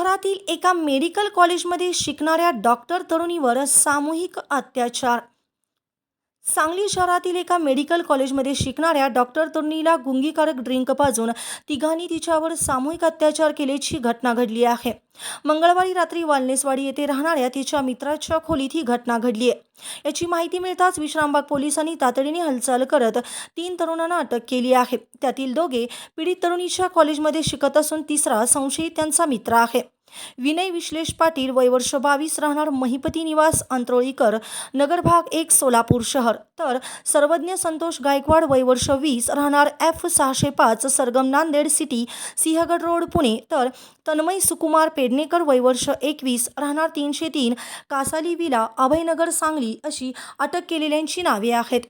शहरातील एका मेडिकल कॉलेजमध्ये शिकणाऱ्या डॉक्टर तरुणीवर सामूहिक अत्याचार सांगली शहरातील एका मेडिकल कॉलेजमध्ये शिकणाऱ्या डॉक्टर तरुणीला गुंगीकारक ड्रिंक पाजून तिघांनी तिच्यावर सामूहिक अत्याचार केल्याची घटना घडली आहे. मंगळवारी रात्री वालनेसवाडी येथे राहणाऱ्या तिच्या मित्राच्या खोलीत ही घटना घडली आहे. याची माहिती मिळताच विश्रामबाग पोलिसांनी तातडीने हालचाल करत तीन तरुणांना अटक केली आहे. त्यातील दोघे पीडित तरुणीच्या कॉलेजमध्ये शिकत असून तिसरा संशयित त्यांचा मित्र आहे. विनय विश्लेष पाटील वय वर्ष बावीस राहणार महिपती निवास अंत्रोळीकर नगर भाग एक सोलापूर शहर. तर सर्वज्ञ संतोष गायकवाड वय वर्ष वीस राहणार एफ सहाशे पाच सरगम नांदेड सिटी सिंहगड रोड पुणे. तर तन्मय सुकुमार पेडणेकर वय वर्ष एकवीस राहणार तीनशे तीन कासाली विला अभयनगर सांगली अशी अटक केलेल्यांची नावे आहेत.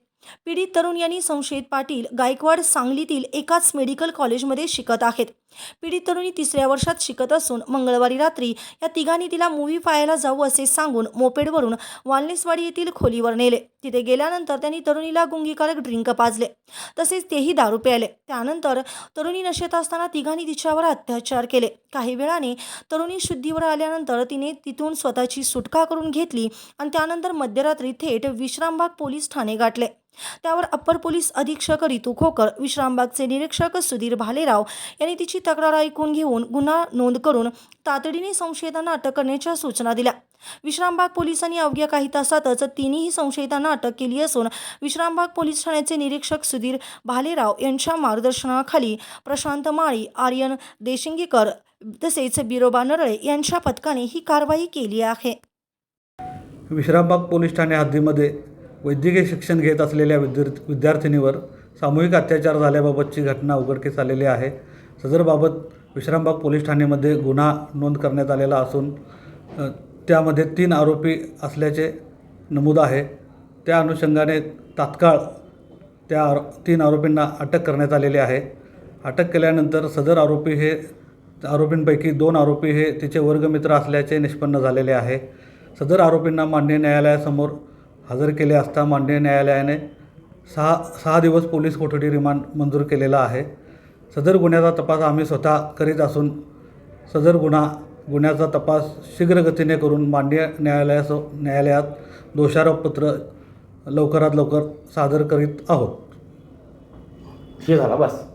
पीडित तरुण यांनी संशयित पाटील गायकवाड सांगलीतील एकाच मेडिकल कॉलेजमध्ये शिकत आहेत. पीडित तरुणी तिसऱ्या वर्षात शिकत असून मंगळवारी रात्री या तिघांनी तिला मूवी पाहायला जाऊ असे सांगून मोपेडवरून वालनेसवाडी येथील खोलीवर नेले. तिथे गेल्यानंतर त्यांनी तरुणीला गुंगीकारक ड्रिंक पाजले. तसेच तेही दारू प्यायले. त्यानंतर तरुणी नशेत असताना तिघांनी तिच्यावर अत्याचार केले. काही वेळाने तरुणी शुद्धीवर आल्यानंतर तिने तिथून स्वतःची सुटका करून घेतली आणि त्यानंतर मध्यरात्री थेट विश्रामबाग पोलीस ठाणे गाठले. त्यावर अप्पर पोलीस अधीक्षक रितू खोकर विश्रामबागचे निरीक्षक सुधीर भालेराव यांनी तिची तक्रार ऐकून घेऊन गुन्हा नोंद करून तातडीने संशयितांना अटक करण्याच्या सूचना दिल्या. विश्रामबाग पोलिसांनी अवघ्या काही तासातच तिन्ही संशयितांना अटक केली असून विश्रामबाग पोलीस ठाण्याचे निरीक्षक सुधीर भालेराव यांच्या मार्गदर्शनाखाली प्रशांत माळी आर्यन देशिंगीकर तसेच बिरोबा नरळे यांच्या पथकाने ही कारवाई केली आहे. विश्रामबाग पोलीस ठाणे हद्दीमध्ये वैद्यकीय शिक्षण घेत असलेल्या विद्यार्थ विद्यार्थिनीवर सामूहिक अत्याचार झाल्याबाबतची घटना उघडकीस आलेली आहे. सदरबाबत विश्रामबाग पोलीस ठाण्यामध्ये गुन्हा नोंद करण्यात आलेला असून त्यामध्ये तीन आरोपी असल्याचे नमूद आहे. त्या अनुषंगाने तात्काळ त्या आरो तीन आरोपींना अटक करण्यात आलेली आहे. अटक केल्यानंतर सदर आरोपी हे आरोपींपैकी दोन आरोपी हे तिचे वर्गमित्र असल्याचे निष्पन्न झालेले आहे. सदर आरोपींना मान्य न्यायालयासमोर हजर केले असता मान्य न्यायालयाने सहा सहा दिवस पोलीस कोठडी रिमांड मंजूर केलेला आहे. सदर गुन्ह्याचा तपास आम्ही स्वतः करीत असून सदर गुन्हा गुन्ह्याचा तपास शीघ्रगतीने करून माननीय न्यायालयासो न्यायालयात दोषारोपपत्र लवकरात लवकर सादर करीत आहोत. हे झाला बस.